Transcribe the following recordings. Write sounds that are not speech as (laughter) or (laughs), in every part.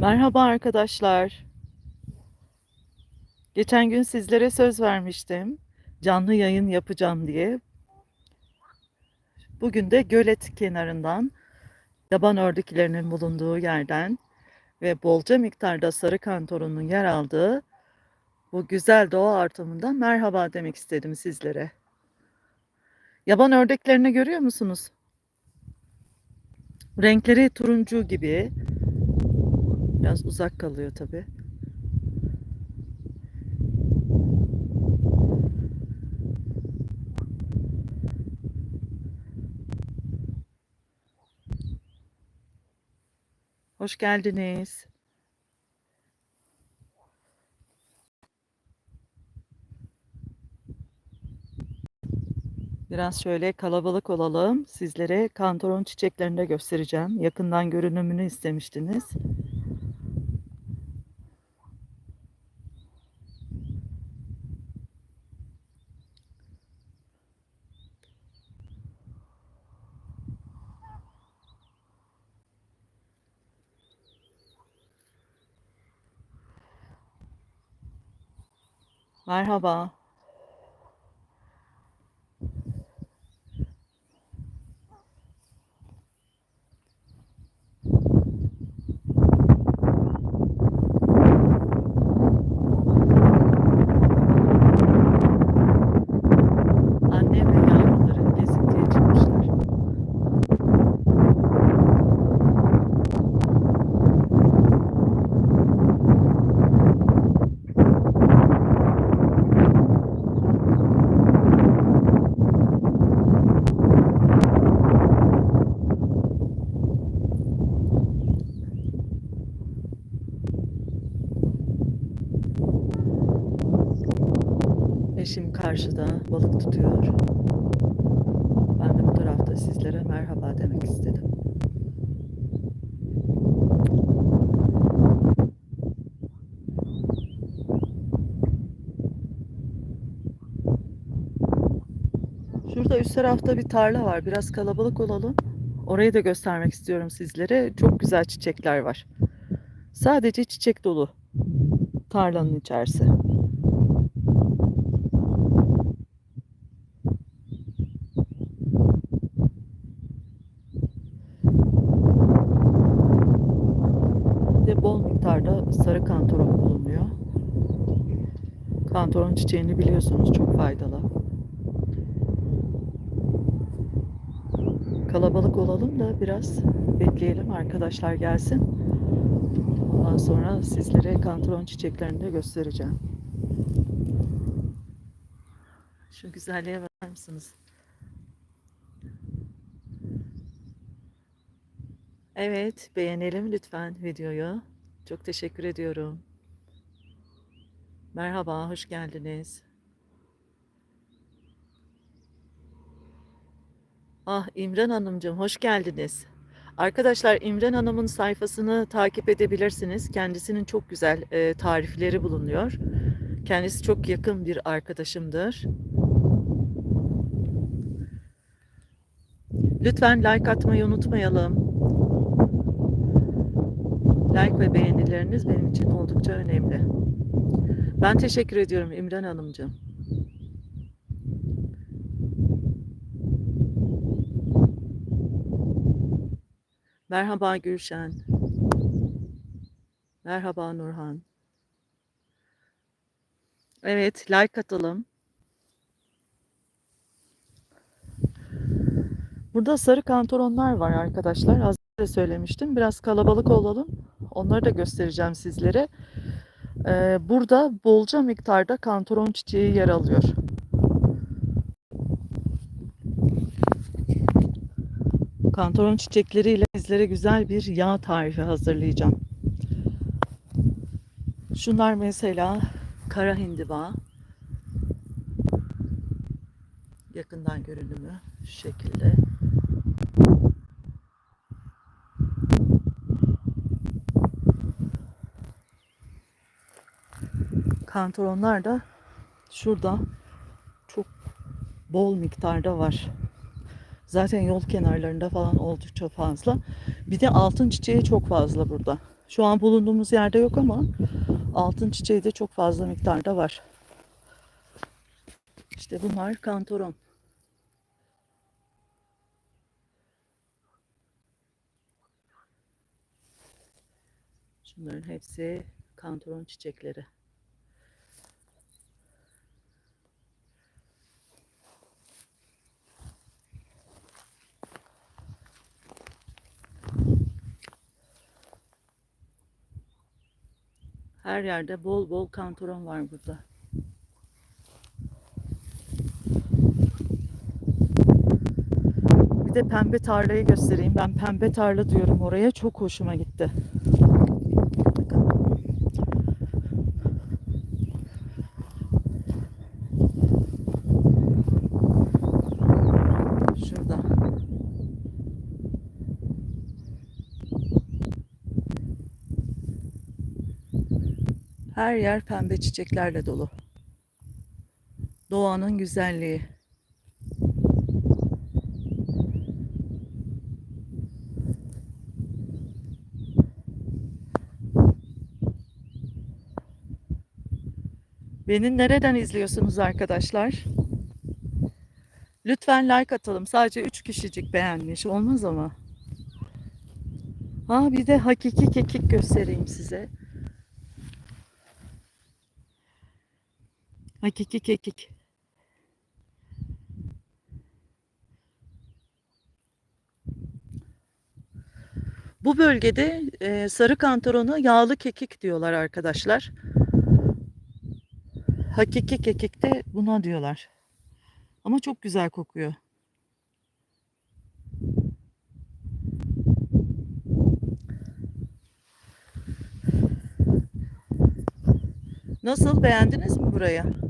Merhaba arkadaşlar. Geçen gün sizlere söz vermiştim. Canlı yayın yapacağım diye. Bugün de gölet kenarından, yaban ördüklerinin bulunduğu yerden ve bolca miktarda sarı kantorunun yer aldığı bu güzel doğa ortamından merhaba demek istedim sizlere. Yaban ördeklerini görüyor musunuz? Renkleri turuncu gibi. Biraz uzak kalıyor tabii. Hoş geldiniz. Biraz şöyle kalabalık olalım. Sizlere kantaron çiçeklerini de göstereceğim. Yakından görünümünü istemiştiniz. Merhaba. Karşıda balık tutuyor. Ben de bu tarafta sizlere merhaba demek istedim. Şurada üst tarafta bir tarla var. Biraz kalabalık olalım. Orayı da göstermek istiyorum sizlere. Çok güzel çiçekler var. Sadece çiçek dolu tarlanın içerisi. Bir de bol miktarda sarı kantaron bulunuyor. Kantaron çiçeğini biliyorsunuz çok faydalı. Kalabalık olalım da biraz bekleyelim arkadaşlar gelsin. Ondan sonra sizlere kantaron çiçeklerini de göstereceğim. Şu güzelliğe bakar mısınız? Evet, beğenelim lütfen videoyu. Çok teşekkür ediyorum. Merhaba, hoş geldiniz. Ah, İmran Hanımcığım, hoş geldiniz. Arkadaşlar İmran Hanım'ın sayfasını takip edebilirsiniz. Kendisinin çok güzel e, tarifleri bulunuyor. Kendisi çok yakın bir arkadaşımdır. Lütfen like atmayı unutmayalım. Like ve beğenileriniz benim için oldukça önemli. Ben teşekkür ediyorum İmran Hanımcığım. Merhaba Gülşen. Merhaba Nurhan. Evet, like atalım. Burada sarı kantaronlar var arkadaşlar. Az önce söylemiştim. Biraz kalabalık olalım. Onları da göstereceğim sizlere. Ee, burada bolca miktarda kantaron çiçeği yer alıyor. Kantaron çiçekleriyle sizlere güzel bir yağ tarifi hazırlayacağım. Şunlar mesela kara hindiba. Yakından görünümü şekilde. Kantaronlar da şurada çok bol miktarda var. Zaten yol kenarlarında falan oldukça fazla. Bir de altın çiçeği çok fazla burada. Şu an bulunduğumuz yerde yok ama altın çiçeği de çok fazla miktarda var. İşte bunlar kantoron. Şunların hepsi kantoron çiçekleri. Her yerde bol bol kantoron var burada. Bir de pembe tarlayı göstereyim. Ben pembe tarla diyorum oraya. Çok hoşuma gitti. Bakın. Şurada. Her yer pembe çiçeklerle dolu. Doğanın güzelliği. Beni nereden izliyorsunuz arkadaşlar? Lütfen like atalım. Sadece 3 kişicik beğenmiş. Olmaz ama. Ha bir de hakiki kekik göstereyim size. Hakiki kekik. Bu bölgede e, sarı kantarona yağlı kekik diyorlar arkadaşlar. Hakiki kekik de buna diyorlar. Ama çok güzel kokuyor. Nasıl beğendiniz mi burayı?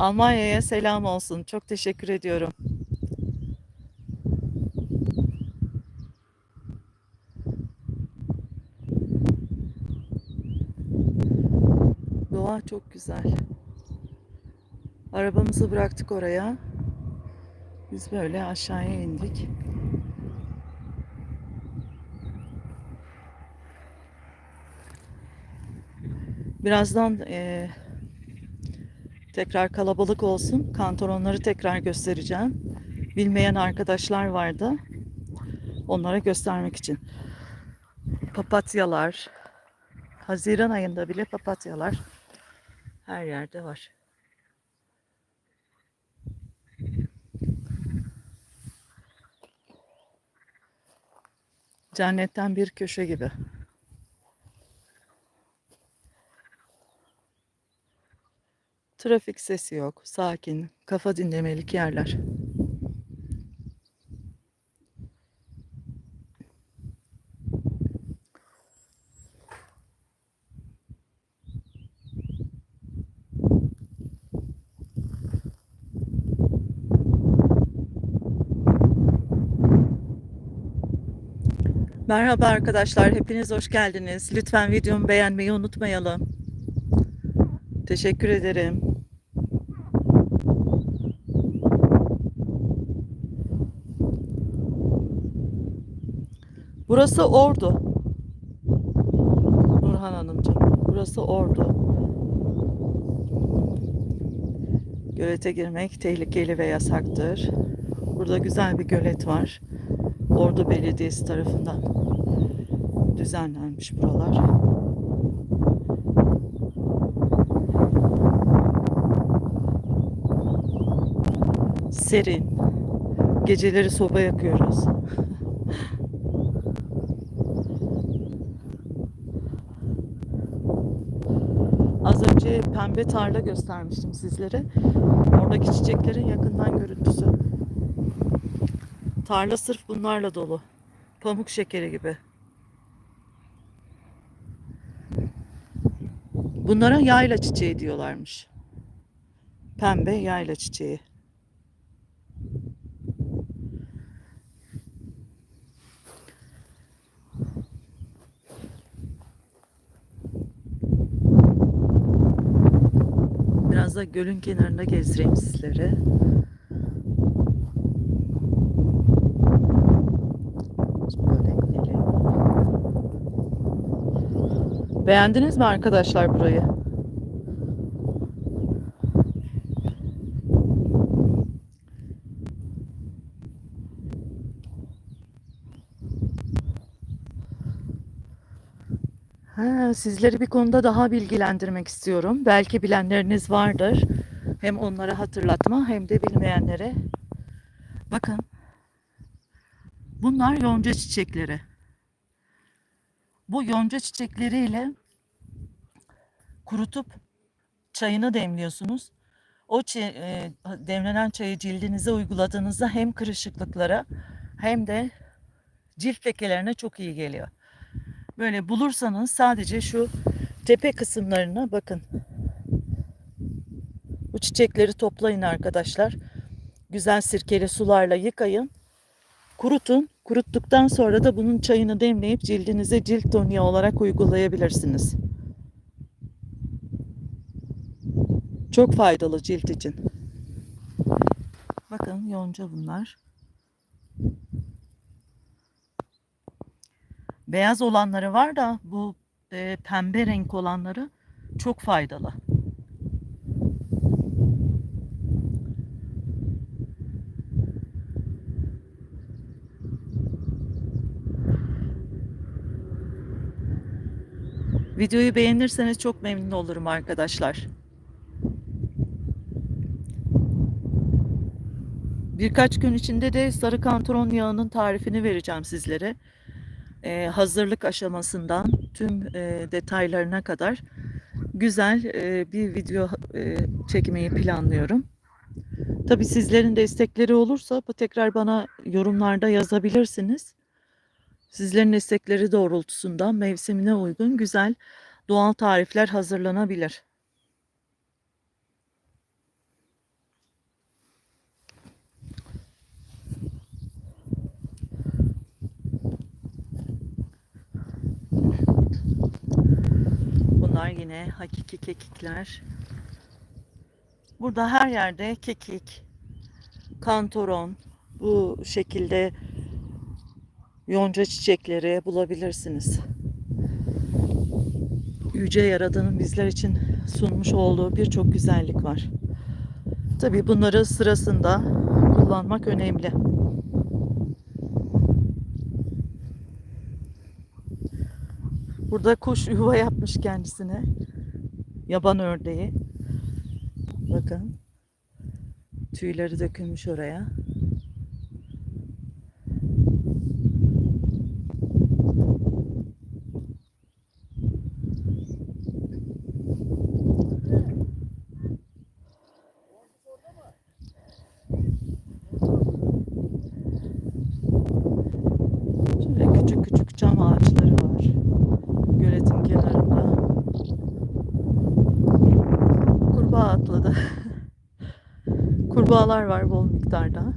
Almanya'ya selam olsun. Çok teşekkür ediyorum. Doğa çok güzel. Arabamızı bıraktık oraya. Biz böyle aşağıya indik. Birazdan eee, tekrar kalabalık olsun. Kantoronları tekrar göstereceğim. Bilmeyen arkadaşlar vardı. Onlara göstermek için. Papatyalar. Haziran ayında bile papatyalar her yerde var. Cennetten bir köşe gibi. Trafik sesi yok, sakin, kafa dinlemelik yerler. Merhaba arkadaşlar, hepiniz hoş geldiniz. Lütfen videomu beğenmeyi unutmayalım. Teşekkür ederim. Burası Ordu. Nurhan Hanımcığım. Burası Ordu. Gölete girmek tehlikeli ve yasaktır. Burada güzel bir gölet var. Ordu Belediyesi tarafından düzenlenmiş buralar. Serin. Geceleri soba yakıyoruz. Az pembe tarla göstermiştim sizlere. Oradaki çiçeklerin yakından görüntüsü. Tarla sırf bunlarla dolu. Pamuk şekeri gibi. Bunlara yayla çiçeği diyorlarmış. Pembe yayla çiçeği. Biraz da gölün kenarında gezdireyim gidelim. Beğendiniz mi arkadaşlar burayı? Ha, sizleri bir konuda daha bilgilendirmek istiyorum. Belki bilenleriniz vardır. Hem onlara hatırlatma hem de bilmeyenlere. Bakın. Bunlar yonca çiçekleri. Bu yonca çiçekleriyle kurutup çayını demliyorsunuz. O çay- e, demlenen çayı cildinize uyguladığınızda hem kırışıklıklara hem de cilt lekelerine çok iyi geliyor. Böyle bulursanız sadece şu tepe kısımlarına bakın. Bu çiçekleri toplayın arkadaşlar. Güzel sirkeli sularla yıkayın. Kurutun. Kuruttuktan sonra da bunun çayını demleyip cildinize cilt toniği olarak uygulayabilirsiniz. Çok faydalı cilt için. Bakın yonca bunlar. Beyaz olanları var da bu e, pembe renk olanları çok faydalı. Videoyu beğenirseniz çok memnun olurum arkadaşlar. Birkaç gün içinde de sarı kantaron yağının tarifini vereceğim sizlere. Ee, hazırlık aşamasından tüm e, detaylarına kadar güzel e, bir video e, çekmeyi planlıyorum. Tabii sizlerin destekleri olursa bu tekrar bana yorumlarda yazabilirsiniz. Sizlerin istekleri doğrultusunda mevsimine uygun güzel doğal tarifler hazırlanabilir. Bunlar yine hakiki kekikler. Burada her yerde kekik, kantoron, bu şekilde yonca çiçekleri bulabilirsiniz. Yüce Yaradan'ın bizler için sunmuş olduğu birçok güzellik var. Tabii bunları sırasında kullanmak önemli. Burada kuş yuva yapmış kendisine. Yaban ördeği. Bakın. Tüyleri dökülmüş oraya. Kurbağalar var bol miktarda.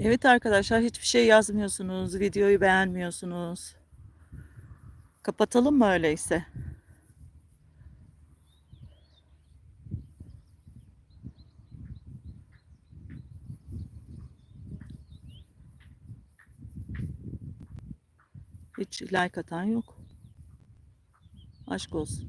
Evet arkadaşlar hiçbir şey yazmıyorsunuz. Videoyu beğenmiyorsunuz. Kapatalım mı öyleyse? Hiç like atan yok. Aşk olsun.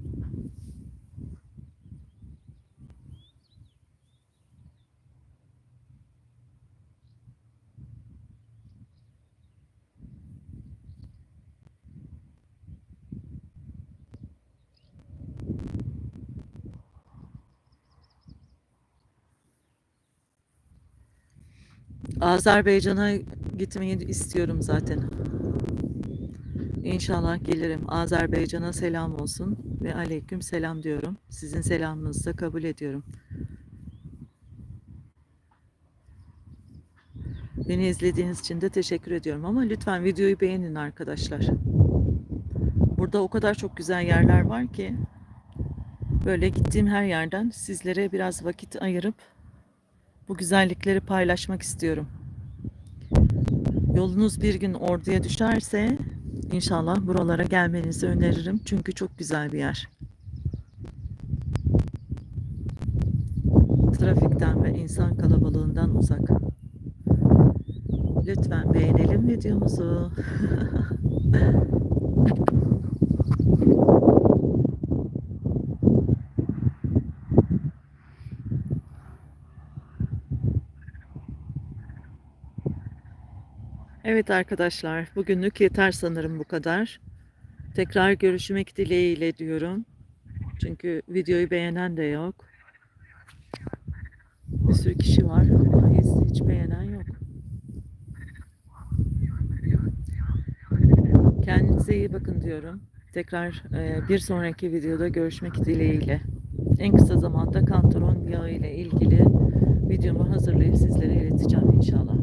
Azerbaycan'a gitmeyi istiyorum zaten. İnşallah gelirim. Azerbaycan'a selam olsun ve aleyküm selam diyorum. Sizin selamınızı da kabul ediyorum. Beni izlediğiniz için de teşekkür ediyorum ama lütfen videoyu beğenin arkadaşlar. Burada o kadar çok güzel yerler var ki Böyle gittiğim her yerden sizlere biraz vakit ayırıp bu güzellikleri paylaşmak istiyorum. Yolunuz bir gün orduya düşerse inşallah buralara gelmenizi öneririm. Çünkü çok güzel bir yer. Trafikten ve insan kalabalığından uzak. Lütfen beğenelim videomuzu. (laughs) Evet arkadaşlar, bugünlük yeter sanırım bu kadar. Tekrar görüşmek dileğiyle diyorum. Çünkü videoyu beğenen de yok. Bir sürü kişi var ama hiç, beğenen yok. Kendinize iyi bakın diyorum. Tekrar e, bir sonraki videoda görüşmek dileğiyle. En kısa zamanda kantaron yağı ile ilgili videomu hazırlayıp sizlere ileteceğim inşallah.